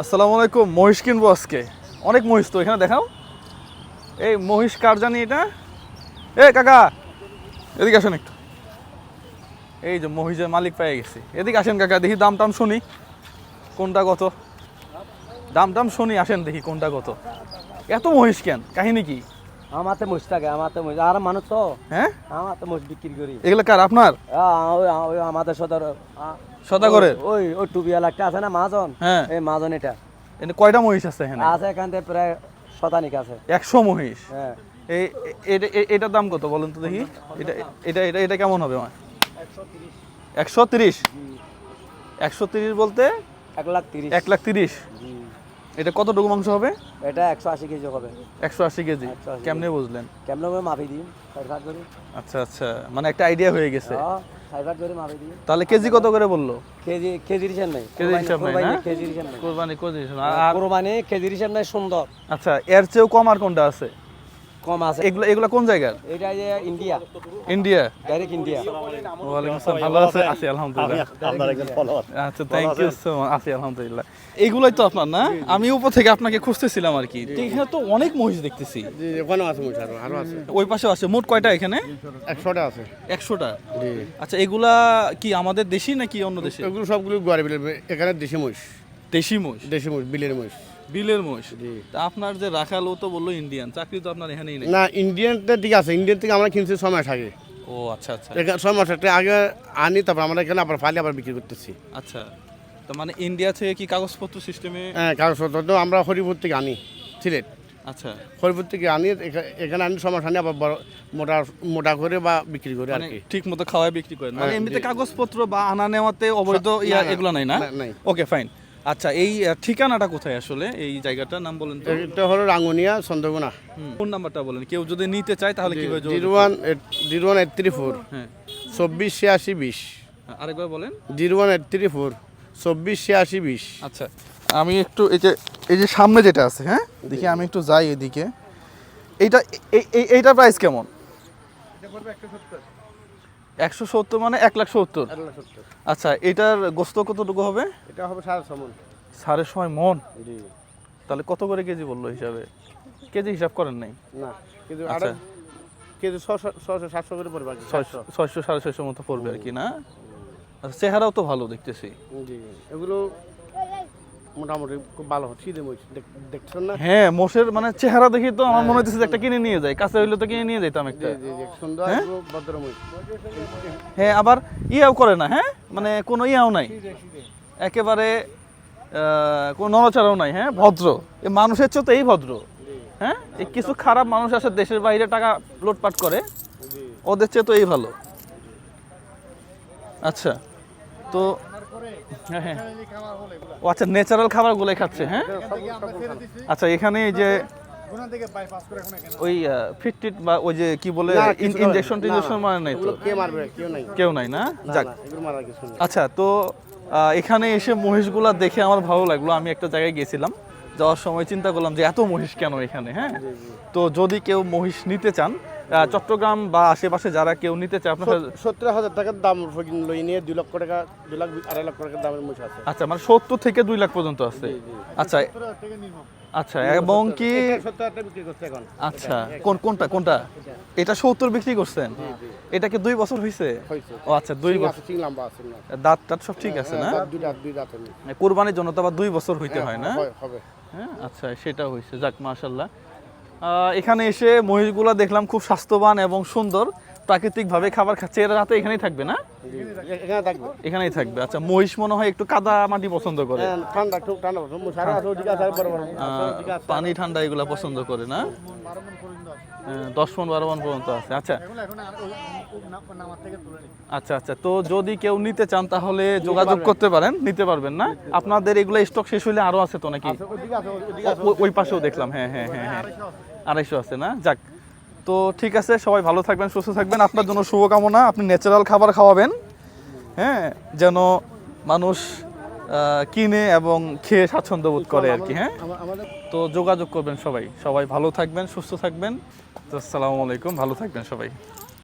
আসসালামু আলাইকুম মহিষ কিনবো আজকে। অনেক মহিষ তো এখানে দেখাও। এই মহিষ কার জানি এটা? এ কাকা এদিকে আসেন একটু। এই যে মহিষের মালিক পেয়ে গেছি। এদিকে আসেন কাকা দেখি দাম টাম শুনি। কোনটা কত? দাম টাম শুনি আসেন দেখি কোনটা কত। এত মহিষ কেন? কাহিনী কি? আমাতে মুছ থাকে আমাতে মুছ আর মানুষ তো? হ্যাঁ? আমাতে মুছ বিক্রি করি। এগুলো কার আপনার? আমাদের সদর সদাগরের ওই ওই টুবিয়াল একটা আছে না মাজন? হ্যাঁ। এই মাজন এটা। এখানে কয়টা মহিষ আছে এখানে? আছে এখান থেকে প্রায় শতানিক আছে। একশো মহিষ? হ্যাঁ। এই এটা এটার দাম কত বলুন তো দেখি? এটা এটা এটা এটা কেমন হবে আমার? একশো তিরিশ। একশো তিরিশ। বলতে? এক লাখ তিরিশ। এক লাখ তিরিশ। এটা কতটুকু মাংস হবে? এটা একশো আশি কেজি হবে। একশো আশি কেজি। কেমনে বুঝলেন? কেমন ভাগ করি। আচ্ছা আচ্ছা। মানে একটা আইডিয়া হয়ে গেছে। তাহলে কেজি কত করে বলল? কেজি কেজি হিসাব নাই। কেজি হিসাব নাই, কেজি হিসাব নেই। কোরবানি কেজি আর কোরবানি কেজি হিসাব নেই সুন্দর। আচ্ছা এর চেয়েও কম আর কোনটা আছে? কম আছে। এগুলো এগুলো কোন জায়গার? এটা যে ইন্ডিয়া। ইন্ডিয়া? ডাইরেক্ট ইন্ডিয়া ওয়ালাইকুম আসসালাম। ভালো আছে? আছি আলহামদুলিল্লাহ। আচ্ছা থ্যাংক ইউ সো মাচ আছি আলহামদুলিল্লাহ। এইগুলোই তো আপনার না? আমি উপর থেকে আপনাকে খুঁজতেছিলাম আর কি। এখানে তো অনেক মহিষ দেখতেছি। জি ওখানেও আছে মুছ আরও আরও আছে। ওই পাশে আছে। মোট কয়টা এখানে? একশোটা আছে। একশোটা? জি। আচ্ছা এগুলা কি আমাদের দেশি নাকি অন্য দেশে? এগুলো সবগুলো গড়ে এখানে দেশি মুষ দেশি মহিষ? দেশি মুষ বিলের মুষ বিলের মহিষ। তা আপনার যে রাখাল ও তো বলল ইন্ডিয়ান চাকরি তো আপনার এখানেই নেই। না ইন্ডিয়ানটা ঠিক আছে ইন্ডিয়ান থেকে আমরা কিনছি ছয় মাস আগে। ও আচ্ছা আচ্ছা। ছয় মাস একটা আগে আনি তারপর আমরা এখানে আবার ফালি আবার বিক্রি করতেছি। আচ্ছা তো মানে ইন্ডিয়া থেকে কি কাগজপত্র সিস্টেমে হ্যাঁ কাগজপত্র তো আমরা হরিপুর থেকে আনি সিলেট। আচ্ছা। হরিপুর থেকে আনি এখা- এখানে আনি ছয় মাস আনি আবার মোটা মোটা করে বা বিক্রি করে আর মানে কি। ঠিক মতো খাওয়ায় বিক্রি করেন। মানে হ্যাঁ, এমনিতে কাগজপত্র বা আনা নেওয়াতে অবৈধ ইয়া না, না, এগুলো নাই না। ওকে ফাইন আচ্ছা এই ঠিকানাটা কোথায় আসলে? এই জায়গাটার নাম বলেন তো। এটা হলো রাঙ্গুনিয়া চন্দ্রগুনা ফোন নাম্বারটা বলেন। কেউ যদি নিতে চায় তাহলে কীভাবে zero one zero one eight three four. হ্যাঁ। চব্বিশ ছিয়াশি বিশ। আরেকবার বলেন। Zero one eight three four চব্বিশ ছিয়াশি বিশ। আচ্ছা আমি একটু এই যে এই যে সামনে যেটা আছে হ্যাঁ? দেখি আমি একটু যাই এদিকে। এইটা এই- এই এইটা প্রাইস কেমন? একশো সত্তর। মানে এক লাখ সত্তর? আচ্ছা এটার গোস্ত কতটুকু হবে? এটা হবে সাড়ে ছমন সাড়ে ছয় মন জি। তাহলে কত করে কেজি বলল হিসাবে? কেজি হিসাব করেন নাই? না কিন্তু আচ্ছা। কেজি ছশো সাতশো করে পড়বে ছয়শো ছয়শো সাড়ে ছয়শো মতো পড়বে আর কি না? আচ্ছা চেহারাও তো ভালো দেখতেছি। এগুলো মোটামুটি খুব ভালো শীতে মরিচ দেখছেন না? হ্যাঁ মোষের মানে চেহারা দেখি তো আমার মনে হচ্ছে যে একটা কিনে নিয়ে যায়। কাছে হইলে তো কিনে নিয়ে যেতাম একটা। জি জি জি সুন্দর হ্যাঁ? ভদ্র মরিচ হ্যাঁ আবার ইয়াও করে না হ্যাঁ? মানে কোনো ইয়াও নাই। একেবারে কোনো নড়াচড়াও নাই হ্যাঁ? ভদ্র। এ মানুষের চেয়ে তো এই ভদ্র। হ্যাঁ? এই কিছু খারাপ মানুষ আছে দেশের বাইরে টাকা লুটপাট করে। ওদের চেয়ে তো এই ভালো। আচ্ছা তো হ্যাঁ ও আচ্ছা ন্যাচারাল খাবারগুলোই খাচ্ছে হ্যাঁ? আচ্ছা এখানে এই যে ওই ফিটটিট বা ওই যে কি বলে ইনজেকশন টিনজেকশন। মানে নাই তো? কেউ নাই। না? যাক। আচ্ছা তো আহ, এখানে এসে মহিষগুলা দেখে আমার ভালো লাগল। আমি একটা জায়গায় গেছিলাম। যাওয়ার সময় চিন্তা করলাম যে এত মহিষ কেন এখানে হ্যাঁ? তো যদি কেউ মহিষ নিতে চান আহ, চট্টগ্রাম বা আশেপাশে যারা কেউ নিতে চায় আপনার সত্তর হাজার টাকার দাম লই নিয়ে দুই লক্ষ টাকা দুই লাখ আড়াই লক্ষ টাকার দামের মহিষ আছে। আচ্ছা মানে সত্তর থেকে দুই লাখ পর্যন্ত আছে। আচ্ছা আচ্ছা এবং কি আচ্ছা কোন কোনটা কোনটা? এটা। সত্তর বিক্রি করছেন? এটা কি দুই বছর হয়েছে ও আচ্ছা দুই বছর দাঁত টাত সব ঠিক আছে না? হ্যাঁ, হলো। কোরবানির জন্য তো আবার দুই বছর হইতে হয় না? হ্যাঁ আচ্ছা সেটা হয়েছে যাক মাশাল্লাহ এখানে এসে মহিষগুলা দেখলাম খুব স্বাস্থ্যবান এবং সুন্দর। প্রাকৃতিকভাবে খাবার খাচ্ছে এরা রাতে এখানেই থাকবে না? এখানে থাকবে। এখানেই থাকবে। আচ্ছা মহিষ মনে হয় একটু কাদা মাটি পছন্দ করে। হ্যাঁ, ঠান্ডা খুব ঠান্ডা। পানি ঠান্ডা এগুলা পছন্দ করে না? হ্যাঁ, দশ মন বারো মন পর্যন্ত আছে। আচ্ছা। আচ্ছা আচ্ছা তো যদি কেউ নিতে চান তাহলে যোগাযোগ করতে পারেন নিতে পারবেন না? আপনাদের এগুলো স্টক শেষ হলে আরও আছে তো নাকি? ওই পাশেও দেখলাম হ্যাঁ হ্যাঁ হ্যাঁ হ্যাঁ। আড়াইশো আছে না? যাক তো ঠিক আছে, সবাই ভালো থাকবেন, সুস্থ থাকবেন। আপনার জন্য শুভকামনা। আপনি ন্যাচারাল খাবার খাওয়াবেন হ্যাঁ যেন মানুষ কিনে এবং খেয়ে স্বাচ্ছন্দ্য বোধ করে আর কি হ্যাঁ? তো যোগাযোগ করবেন সবাই। সবাই ভালো থাকবেন, সুস্থ থাকবেন। তো আসসালামু আলাইকুম, ভালো থাকবেন সবাই।